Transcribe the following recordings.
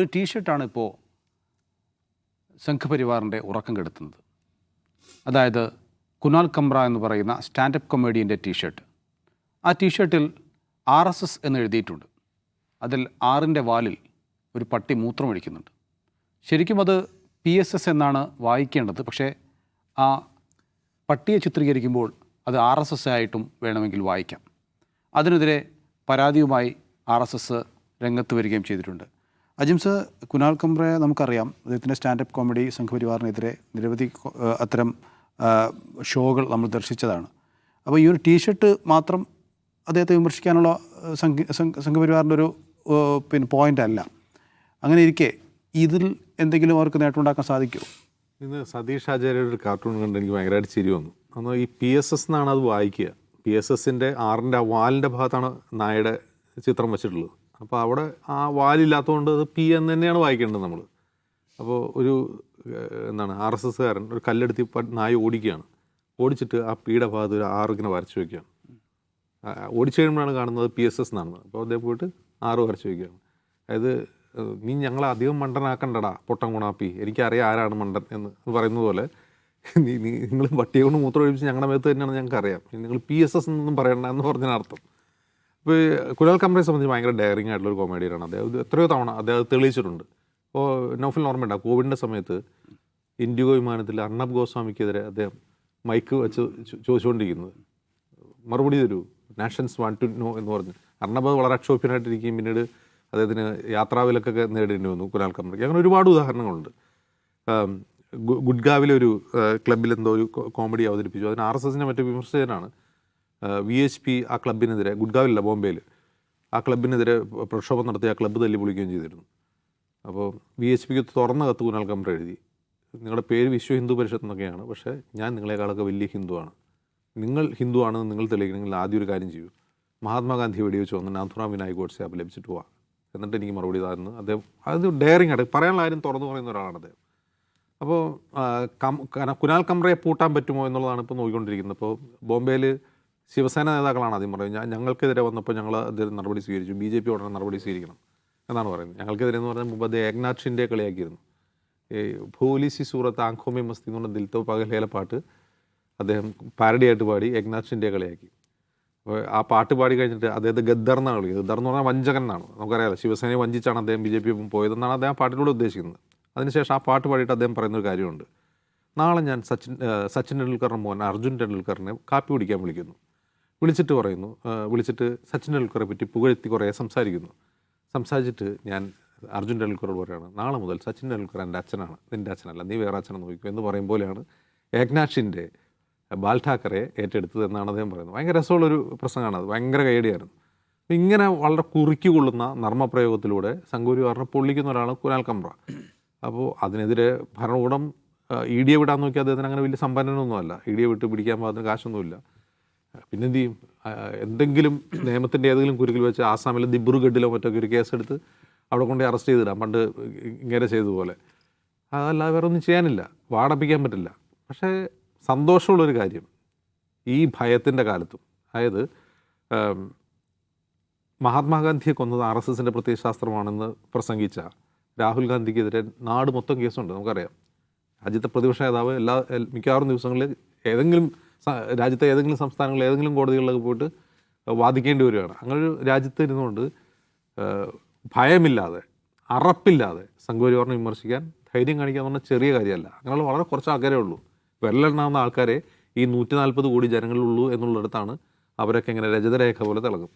ഒരു ടീഷർട്ടാണ് ഇപ്പോൾ സംഘപരിവാറിന്റെ ഉറക്കം കെടുത്തുന്നത്. അതായത് കുനാൽ കംബ്ര എന്ന് പറയുന്ന സ്റ്റാൻഡപ്പ് കൊമേഡിയന്റെ ടീഷർട്ട്. ആ ടീഷർട്ടിൽ ആർ എസ് എസ് എന്ന് എഴുതിയിട്ടുണ്ട്. അതിൽ ആറിന്റെ വാലിൽ ഒരു പട്ടി മൂത്രം ഒഴിക്കുന്നുണ്ട് ശരിക്കും അത് പി എസ് എസ് എന്നാണ് വായിക്കേണ്ടത്. പക്ഷേ ആ പട്ടിയെ ചിത്രീകരിക്കുമ്പോൾ അത് ആർ എസ് എസ് ആയിട്ടും വേണമെങ്കിൽ വായിക്കാം. അതിനെതിരെ പരാതിയുമായി ആർ എസ് എസ് രംഗത്ത് വരികയും ചെയ്തിട്ടുണ്ട്. അജിംസ് കുനാൽ കംബ്രയെ നമുക്കറിയാം. അദ്ദേഹത്തിന്റെ സ്റ്റാൻഡപ്പ് കോമഡി സംഘപരിവാറിനെതിരെ നിരവധി അത്തരം ഷോകൾ നമ്മൾ ദർശിച്ചതാണ്. അപ്പോൾ ഈ ഒരു ടീഷർട്ട് മാത്രം അദ്ദേഹത്തെ വിമർശിക്കാനുള്ള സംഘ സംഘ- സംഘപരിവാറിന്റെ ഒരു പിന്നെ പോയിന്റ് അല്ല. അങ്ങനെ ഇരിക്കെ ഇതിൽ എന്തെങ്കിലും അവർക്ക് നേട്ടമുണ്ടാക്കാൻ സാധിക്കുമോ? ഇന്ന് സതീഷ് ആചാര്യയുടെ ഒരു കാർട്ടൂൺ കണ്ട് എനിക്ക് ഭയങ്കരമായിട്ട് ചിരി വന്നു. അന്ന് ഈ പി എസ് എസ് എന്നാണ് അത് വായിക്കുക. പി എസ് എസിന്റെ ആറിന്റെ ആ വാലിന്റെ ഭാഗത്താണ് നായയുടെ ചിത്രം വെച്ചിട്ടുള്ളത്. അപ്പോൾ അവിടെ ആ വാലില്ലാത്തതുകൊണ്ട് അത് പി എന്ന് തന്നെയാണ് വായിക്കേണ്ടത് നമ്മൾ അപ്പോൾ ഒരു എന്താണ് ആർ എസ് എസ്സുകാരൻ ഒരു കല്ലെടുത്തി നായ ഓടിക്കുകയാണ്. ഓടിച്ചിട്ട് ആ പിയുടെ ഭാഗത്ത് ഒരു ആറ് ഇങ്ങനെ വരച്ച് വയ്ക്കുകയാണ് ഓടിച്ചു കഴിയുമ്പോഴാണ് കാണുന്നത് പി എസ് എസ് എന്നാണ്. അപ്പോൾ അദ്ദേഹം പോയിട്ട് ആറ് വരച്ച് വയ്ക്കുകയാണ് അതായത് നീ ഞങ്ങളെ അധികം മണ്ടനാക്കണ്ടടാ പൊട്ടം ഗുണാപ്പി. എനിക്കറിയാം ആരാണ് മണ്ടൻ എന്ന് പറയുന്നത് പോലെ. നീ നിങ്ങൾ പട്ടിയെ കൊണ്ട് മൂത്രം ഒഴിപ്പിച്ച് ഞങ്ങളുടെ മേത്ത് തന്നെയാണ് ഞങ്ങൾക്ക് അറിയാം നിങ്ങൾ പി എസ് എസ് എന്നൊന്നും പറയണ്ട എന്ന് പറഞ്ഞതിന് അർത്ഥം ഇപ്പോൾ കുലാൽ കമ്പനിയെ സംബന്ധിച്ച് ഭയങ്കര ഡയറിങ് ആയിട്ടുള്ള ഒരു കോമഡിയാണ് അദ്ദേഹം എത്രയോ തവണ അദ്ദേഹം തെളിയിച്ചിട്ടുണ്ട്. ഇപ്പോൾ നോഫൽ ഓർമ്മയുണ്ട് കോവിഡിന്റെ സമയത്ത് ഇൻഡിഗോ വിമാനത്തിൽ അർണബ് ഗോസ്വാമിക്കെതിരെ അദ്ദേഹം മൈക്ക് വെച്ച് ചോദിച്ചുകൊണ്ടിരിക്കുന്നത് മറുപടി തരൂ. നാഷൻസ് വാണ്ട് ടു നോ എന്ന് പറഞ്ഞ്. അർണബ് വളരെ അക്ഷോഭ്യനായിട്ടിരിക്കുകയും പിന്നീട് അദ്ദേഹത്തിന് യാത്രാവിലക്കൊക്കെ നേടേണ്ടി വന്നു കുനാൽ കമ്രയ്ക്ക് അങ്ങനെ ഒരുപാട് ഉദാഹരണങ്ങളുണ്ട്. ഗുഡ്ഗാവിലെ ഒരു ക്ലബിൽ എന്തോ ഒരു കോമഡി അവതരിപ്പിച്ചു. അതിന് ആർ എസ് എസിനെ മറ്റു വിമർശകനാണ് വി എച്ച് പി ആ ക്ലബിനെതിരെ ഗുഡ്ഗാവിലല്ല ബോംബെയിൽ ആ ക്ലബിനെതിരെ പ്രക്ഷോഭം നടത്തി ആ ക്ലബ്ബ് തല്ലി പൊളിക്കുകയും ചെയ്തിരുന്നു. അപ്പോൾ വി എച്ച് പിക്ക് തുറന്ന കത്ത് കുനാൽ കമ്പ്ര എഴുതി. നിങ്ങളുടെ പേര് വിശ്വ ഹിന്ദു പരിഷത്ത് എന്നൊക്കെയാണ് പക്ഷേ ഞാൻ നിങ്ങളെക്കാളൊക്കെ വലിയ ഹിന്ദുവാണ്. നിങ്ങൾ ഹിന്ദു ആണെന്ന് നിങ്ങൾ തെളിയിക്കണമെങ്കിൽ ആദ്യം ഒരു കാര്യം ചെയ്യൂ. മഹാത്മാഗാന്ധി വെടിവെച്ച് വന്ന് നാഥുറാം വിനായക് ഗോഡ്സെ അപലപിച്ചിട്ട് പോവാ. എന്നിട്ട് എനിക്ക് മറുപടി താന്ന് അദ്ദേഹം അത് ഡയറിങ് ആണ്. പറയാനുള്ള ആരും തുറന്നു പറയുന്ന ഒരാളാണ് അദ്ദേഹം. അപ്പോൾ കുനാൽ കമ്രയെ പൂട്ടാൻ പറ്റുമോ എന്നുള്ളതാണ് ഇപ്പോൾ നോക്കിക്കൊണ്ടിരിക്കുന്നത്. അപ്പോൾ ബോംബെയിൽ ശിവസേന നേതാക്കളാണ് ആദ്യം പറയുന്നത്. ഞങ്ങൾക്കെതിരെ വന്നപ്പോൾ ഞങ്ങൾ അതിൽ നടപടി സ്വീകരിച്ചു. ബി ജെ പി ഉടനെ നടപടി സ്വീകരിക്കണം എന്നാണ് പറയുന്നത്. ഞങ്ങൾക്കെതിരെ എന്ന് പറഞ്ഞാൽ മുമ്പ് അദ്ദേഹം ഏകനാഥ് കളിയാക്കിയിരുന്നു. ഈ ഭൂലിസി സൂറത്ത് ആംഖോമി മസ്തി എന്ന് പറഞ്ഞ ദിൽത്തോ പകലേല പാട്ട് അദ്ദേഹം പാരഡി ആയിട്ട് പാടി ഏകനാഥ് കളിയാക്കി. അപ്പോൾ ആ പാട്ട് പാടി കഴിഞ്ഞിട്ട് അദ്ദേഹത്തെ ഗദ്ദർ എന്നാണ് വിളിക്കുന്നത്. ഗദ്ദർ എന്ന് പറഞ്ഞാൽ വഞ്ചകൻ എന്നാണ്. നമുക്കറിയാലോ ശിവസേനയെ വഞ്ചിച്ചാണ് അദ്ദേഹം ബി ജെ പി പോയതെന്നാണ് അദ്ദേഹം പാട്ടിലൂടെ ഉദ്ദേശിക്കുന്നത്. അതിനുശേഷം ആ പാട്ട് പാടിയിട്ട് അദ്ദേഹം പറയുന്നൊരു കാര്യമുണ്ട്. നാളെ ഞാൻ സച്ചിൻ സച്ചിൻ ടെണ്ടുൽക്കറിന് മോൻ അർജുൻ ടെണ്ടുൽക്കറിനെ കാപ്പി കുടിക്കാൻ വിളിക്കുന്നു. വിളിച്ചിട്ട് പറയുന്നു. വിളിച്ചിട്ട് സച്ചിൻ ടെണ്ടുൽക്കറെ പറ്റി പുകഴ്ത്തി കുറേ സംസാരിക്കുന്നു. സംസാരിച്ചിട്ട് ഞാൻ അർജുൻ ടെണ്ടുൽക്കറോട് പറയുകയാണ് നാളെ മുതൽ സച്ചിൻ ടെണ്ടുൽക്കർ എന്റെ അച്ഛനാണ് നിന്റെ അച്ഛനല്ല നീ വേറെ അച്ഛനെ നോക്കിക്കും എന്ന് പറയും പോലെയാണ് ഏക്നാഷിന്റെ ബാൽ ഠാക്കറെ ഏറ്റെടുത്തത് എന്നാണ് അദ്ദേഹം പറയുന്നത്. ഭയങ്കര രസമുള്ളൊരു പ്രസംഗമാണ് അത് ഭയങ്കര കൈയടിയായിരുന്നു അപ്പോൾ ഇങ്ങനെ വളരെ കുറുക്കി കൊള്ളുന്ന നർമ്മപ്രയോഗത്തിലൂടെ പറഞ്ഞ പൊള്ളിക്കുന്ന ഒരാളാണ് കുനാൽ കമ്ര അപ്പോൾ അതിനെതിരെ ഭരണകൂടം ഇ ഡിയെ വിടാൻ നോക്കി അദ്ദേഹത്തിന് അങ്ങനെ വലിയ സമ്പന്നനൊന്നുമല്ല. ഇ ഡിയെ വിട്ട് പിടിക്കാൻ പാകത്തിന് കാശൊന്നുമില്ല. പിന്നെ എന്ത് ചെയ്യും എന്തെങ്കിലും നിയമത്തിന്റെ ഏതെങ്കിലും കുരുക്കിൽ വെച്ച് ആസാമിലെ ദിബ്രുഗഡിലോ മറ്റൊക്കെ ഒരു കേസെടുത്ത് അവിടെ കൊണ്ട് അറസ്റ്റ് ചെയ്തിടാം. പണ്ട് ഇങ്ങനെ ചെയ്തതുപോലെ. അതല്ലാതെ വേറെ ഒന്നും ചെയ്യാനില്ല. വാടപ്പിക്കാൻ പറ്റില്ല. പക്ഷേ സന്തോഷമുള്ളൊരു കാര്യം. ഈ ഭയത്തിന്റെ കാലത്തും. അതായത് മഹാത്മാഗാന്ധിയെ കൊന്നത് ആർ എസ് എസിന്റെ പ്രത്യയശാസ്ത്രമാണെന്ന് പ്രസംഗിച്ച രാഹുൽ ഗാന്ധിക്കെതിരെ നാട് മൊത്തം കേസുണ്ട് നമുക്കറിയാം. രാജ്യത്തെ പ്രതിപക്ഷ നേതാവ് എല്ലാ മിക്കവാറും ദിവസങ്ങളിൽ ഏതെങ്കിലും രാജ്യത്തെ ഏതെങ്കിലും സംസ്ഥാനങ്ങളിൽ ഏതെങ്കിലും കോടതികളിലൊക്കെ പോയിട്ട് വാദിക്കേണ്ടി വരികയാണ്. ഒരു രാജ്യത്ത് ഇരുന്നുകൊണ്ട് ഭയമില്ലാതെ അറപ്പില്ലാതെ സംഘപരിവാറിനെ വിമർശിക്കാൻ ധൈര്യം കാണിക്കുക എന്ന് പറഞ്ഞാൽ ചെറിയ കാര്യമല്ല. അങ്ങനെയുള്ള വളരെ കുറച്ച് ആൾക്കാരേ ഉള്ളൂ. വെള്ളെണ്ണാവുന്ന ആൾക്കാരെ ഈ നൂറ്റി നാൽപ്പത് കോടി ജനങ്ങളുള്ളൂ എന്നുള്ളിടത്താണ് അവരൊക്കെ ഇങ്ങനെ രജതരേഖ പോലെ തിളങ്ങും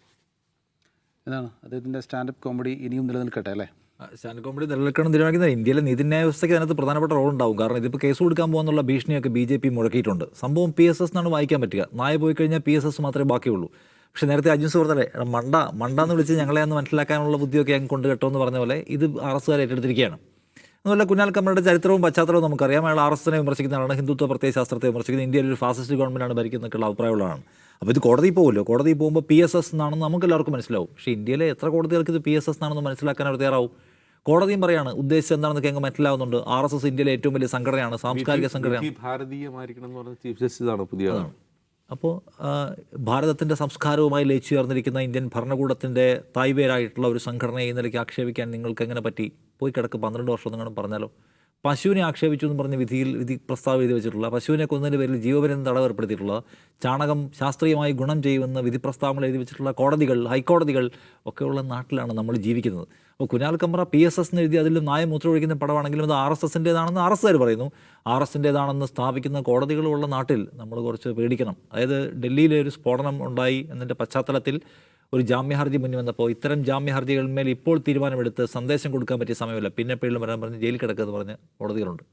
എന്താണ് അദ്ദേഹത്തിന്റെ സ്റ്റാൻഡപ്പ് കോമഡി ഇനിയും നിലനിൽക്കട്ടെ അല്ലേ? സ്റ്റാൻഡ് കോമഡി നിലനിൽക്കണം തീരുമാനിക്കുന്ന ഇന്ത്യയിലെ നീതിന്യായ വ്യവസ്ഥയ്ക്ക് അതിനകത്ത് പ്രധാനപ്പെട്ട റോൾ ഉണ്ടാവും കാരണം ഇതിപ്പോൾ കേസ് കൊടുക്കാൻ പോകുന്നുള്ള ഭീഷണിയൊക്കെ ബി ജെ പി മുഴക്കിയിട്ടുണ്ട്. സംഭവം പി എസ് എസ് എന്നാണ് വായിക്കാൻ പറ്റുക. നായ പോയി കഴിഞ്ഞാൽ പി എസ് എസ് മാത്രമേ ബാക്കിയുള്ളൂ. പക്ഷേ നേരത്തെ അജിൻ സുഹൃത്തല്ലേ മണ്ട മണ്ട എന്ന് വിളിച്ച് ഞങ്ങളെ ഒന്ന് മനസ്സിലാക്കാനുള്ള ബുദ്ധിയൊക്കെ ഞങ്ങൾ കൊണ്ട് കേട്ടോ എന്ന് പറഞ്ഞ പോലെ ഇത് ആർ എസ്സുകാർ ഏറ്റെടുത്തിരിക്കുകയാണ്. അതുപോലെ കുഞ്ഞാൽ കമ്മയുടെ ചരിത്രവും പശ്ചാത്തലവും നമുക്കറിയാം. അയാൾ ആർ എസിനെ വിമർശിക്കുന്ന ആളാണ് ഹിന്ദുത്വ പ്രത്യയശാസ്ത്രത്തെ വിമർശിക്കുന്നത് ഇന്ത്യയിൽ ഒരു ഫാസിസ്റ്റ് ഗവൺമെന്റാണ് ഭരിക്കുന്നതൊക്കെയുള്ള അഭിപ്രായമുള്ളതാണ്. അപ്പോൾ ഇത് കോടതി പോകുമല്ലോ കോടതി പോകുമ്പോൾ പി എസ് എസ് എന്നാണെന്ന് നമുക്ക് എല്ലാവർക്കും മനസ്സിലാവും. പക്ഷേ ഇന്ത്യയിലെ എത്ര കോടതികൾക്ക് ഇത് പി എസ് എസ് എന്നാണെന്ന് മനസ്സിലാക്കാൻ അവർ തയ്യാറാവും? കോടതിയും പറയാണ് ഉദ്ദേശിച്ചത് എന്താണെന്ന് കേൾക്കുമ്പോൾ മനസ്സിലാവുന്നുണ്ട്. ആർ എസ് എസ് ഇന്ത്യയിലെ ഏറ്റവും വലിയ സംഘടനയാണ് സാംസ്കാരിക സംഘടനയാണ്. വിധി ഭാരതീയമായിരിക്കണം എന്ന് പറഞ്ഞ ചീഫ് ജസ്റ്റിസ് ആണ് പുതിയ ആൾ അപ്പോൾ ഭാരതത്തിന്റെ സംസ്കാരവുമായി ലയിച്ചു ചേർന്നിരിക്കുന്ന ഇന്ത്യൻ ഭരണകൂടത്തിന്റെ തായ്വേരായിട്ടുള്ള ഒരു സംഘടനയെ ഈ നിലയ്ക്ക് ആക്ഷേപിക്കാൻ നിങ്ങൾക്ക് എങ്ങനെ പറ്റി? പോയി കിടക്ക് പന്ത്രണ്ട് വർഷം നിങ്ങളും പറഞ്ഞാലോ? പശുവിനെ ആക്ഷേപിച്ചു എന്ന് പറഞ്ഞ വിധിയിൽ വിധി പ്രസ്താവം എഴുതി വെച്ചിട്ടുള്ള പശുവിനെ കൊന്നതിന്റെ പേരിൽ ജീവപര്യന്തം തടവ് ഏർപ്പെടുത്തിയിട്ടുള്ള ചാണകം ശാസ്ത്രീയമായി ഗുണം ചെയ്യുമെന്ന് വിധി പ്രസ്താവങ്ങൾ എഴുതി വെച്ചിട്ടുള്ള കോടതികൾ ഹൈക്കോടതികൾ ഒക്കെയുള്ള നാട്ടിലാണ് നമ്മൾ ജീവിക്കുന്നത്. അപ്പോൾ Kunal Kamra P S S എന്ന് എഴുതി അതിലും നായ മൂത്രം ഒഴിക്കുന്ന പടമാണെങ്കിലും അത് ആർ എസ് എസിന്റേതാണെന്ന് ആർ എസ് പറയുന്നു. ആർ എസിന്റേതാണെന്ന് സ്ഥാപിക്കുന്ന കോടതികളുള്ള നാട്ടിൽ നമ്മൾ കുറച്ച് പേടിക്കണം. അതായത് ഡൽഹിയിലെ ഒരു സ്ഫോടനം ഉണ്ടായി എന്നതിന്റെ പശ്ചാത്തലത്തിൽ ഒരു ജാമ്യഹർജി മുന്നിൽ വന്നപ്പോൾ ഇത്തരം ജാമ്യഹർജികളിന്മേൽ ഇപ്പോൾ തീരുമാനമെടുത്ത് സന്ദേശം കൊടുക്കാൻ പറ്റിയ സമയമല്ല. പിന്നെ പേരിലും വരാൻ പറഞ്ഞ് ജയിലിൽ കിടക്കുക എന്ന് പറഞ്ഞ് കോടതികളുണ്ട്.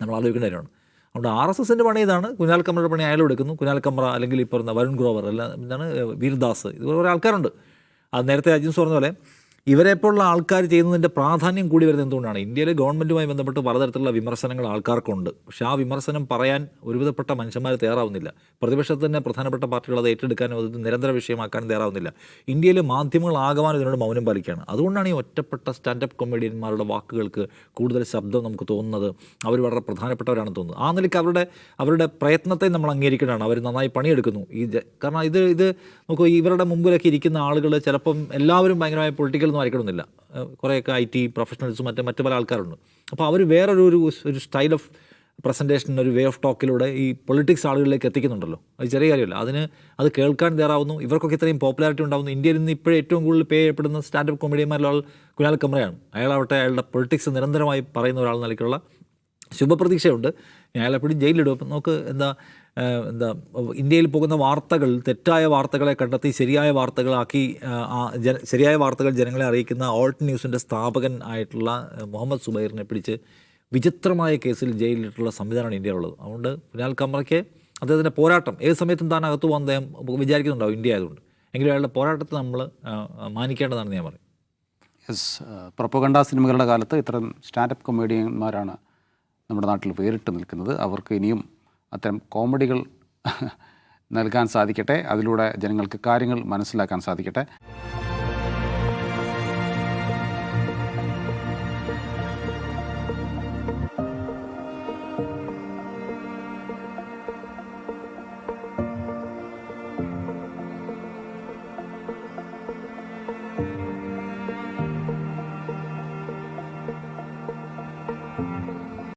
നമ്മൾ ആലോചിക്കേണ്ട കാര്യമാണ്. അതുകൊണ്ട് ആർ എസ് എസിന്റെ പണി ഇതാണ്. കുഞ്ഞാൽ കമ്രയുടെ പണി അയാൾ എടുക്കുന്നു. കുഞ്ഞാൽ കമ്ര അല്ലെങ്കിൽ പറഞ്ഞ വരുൺ ഗ്രോവർ അല്ല എന്താണ് വീർദാസ് ഇതുപോലെ കുറേ ആൾക്കാരുണ്ട്. അത് നേരത്തെ അജിൻസ് പറഞ്ഞ പോലെ ഇവരെപ്പോലുള്ള ആൾക്കാർ ചെയ്യുന്നതിന്റെ പ്രാധാന്യം കൂടി വരുന്നത് എന്തുകൊണ്ടാണ്? ഇന്ത്യയിലെ ഗവൺമെന്റുമായി ബന്ധപ്പെട്ട് പലതരത്തിലുള്ള വിമർശനങ്ങൾ ആൾക്കാർക്കുണ്ട്. പക്ഷേ ആ വിമർശനം പറയാൻ ഒരുവിധപ്പെട്ട മനുഷ്യന്മാർ തയ്യാറാവുന്നില്ല. പ്രതിപക്ഷത്ത് തന്നെ പ്രധാനപ്പെട്ട പാർട്ടികൾ അത് ഏറ്റെടുക്കാനും അത് നിരന്തര വിഷയമാക്കാനും തയ്യാറാവുന്നില്ല. ഇന്ത്യയിലെ മാധ്യമങ്ങളാകമാനം ഇതിനോട് മൗനം പാലിക്കുകയാണ്. അതുകൊണ്ടാണ് ഈ ഒറ്റപ്പെട്ട സ്റ്റാൻഡപ്പ് കൊമേഡിയന്മാരുടെ വാക്കുകൾക്ക് കൂടുതൽ ശബ്ദം നമുക്ക് തോന്നുന്നത്. അവർ വളരെ പ്രധാനപ്പെട്ടവരാണെന്ന് തോന്നുന്നത് ആ നിലയ്ക്ക് അവരുടെ അവരുടെ പ്രയത്നത്തെ നമ്മൾ അംഗീകരിക്കേണ്ടതാണ്. അവർ നന്നായി പണിയെടുക്കുന്നു. ഈ കാരണം ഇത് ഇത് നോക്കൂ ഇവരുടെ മുമ്പിലൊക്കെ ഇരിക്കുന്ന ആളുകൾ ചിലപ്പം എല്ലാവരും ഭയങ്കരമായ പൊളിറ്റിക്കൽ ഒന്നും വരയ്ക്കണമെന്നില്ല കുറേയൊക്കെ ഐ ടി പ്രൊഫഷണൽസും മറ്റേ മറ്റു പല ആൾക്കാരുണ്ട്. അപ്പോൾ അവർ വേറൊരു ഒരു ഒരു സ്റ്റൈൽ ഓഫ് പ്രസന്റേഷൻ ഒരു വേ ഓഫ് ടോക്കിലൂടെ ഈ പൊളിറ്റിക്സ് ആളുകളിലേക്ക് എത്തിക്കുന്നുണ്ടല്ലോ. അത് ചെറിയ കാര്യമല്ല. അതിന് അത് കേൾക്കാൻ തയ്യാറാവുന്നു. ഇവർക്കൊക്കെ ഇത്രയും പോപ്പുലാരിറ്റി ഉണ്ടാവുന്നു. ഇന്ത്യയിൽ നിന്ന് ഇപ്പോഴും ഏറ്റവും കൂടുതൽ പേ ചെയ്യപ്പെടുന്ന സ്റ്റാൻഡപ്പ് കോമഡിയന്മാരിലുള്ള കുനാൽ കമ്രയാണ് അയാളാവട്ടെ അയാളുടെ പൊളിറ്റിക്സ് നിരന്തരമായി പറയുന്ന ഒരാൾ നിലയ്ക്കുള്ള ശുഭപ്രതീക്ഷയുണ്ട്. അയാളെ എപ്പോഴും ജയിലിടും അപ്പം നമുക്ക് എന്താ എന്താ ഇന്ത്യയിൽ പോകുന്ന വാർത്തകൾ തെറ്റായ വാർത്തകളെ കണ്ടെത്തി ശരിയായ വാർത്തകളാക്കി ശരിയായ വാർത്തകൾ ജനങ്ങളെ അറിയിക്കുന്ന ഓൾട്ട് ന്യൂസിന്റെ സ്ഥാപകൻ ആയിട്ടുള്ള മുഹമ്മദ് സുബൈറിനെ പിടിച്ച് വിചിത്രമായ കേസിൽ ജയിലിലിട്ടുള്ള സംവിധാനമാണ് ഇന്ത്യയിലുള്ളത്. അതുകൊണ്ട് കുനാൽ കമ്രയ്ക്ക് അദ്ദേഹത്തിന്റെ പോരാട്ടം ഏത് സമയത്തും താൻ അകത്തു പോകാൻ അദ്ദേഹം വിചാരിക്കുന്നുണ്ടാവും ഇന്ത്യ ആയതുകൊണ്ട്. എങ്കിലും അയാളുടെ പോരാട്ടത്തെ നമ്മൾ മാനിക്കേണ്ടതാണെന്ന് ഞാൻ പറയും. യെസ് പ്രൊപ്പഗണ്ട സിനിമകളുടെ കാലത്ത് ഇത്തരം സ്റ്റാൻഡപ്പ് കൊമേഡിയന്മാരാണ് നമ്മുടെ നാട്ടിൽ വേറിട്ട് നിൽക്കുന്നത് അവർക്ക് ഇനിയും അത്തരം കോമഡികൾ നൽകാൻ സാധിക്കട്ടെ. അതിലൂടെ ജനങ്ങൾക്ക് കാര്യങ്ങൾ മനസ്സിലാക്കാൻ സാധിക്കട്ടെ.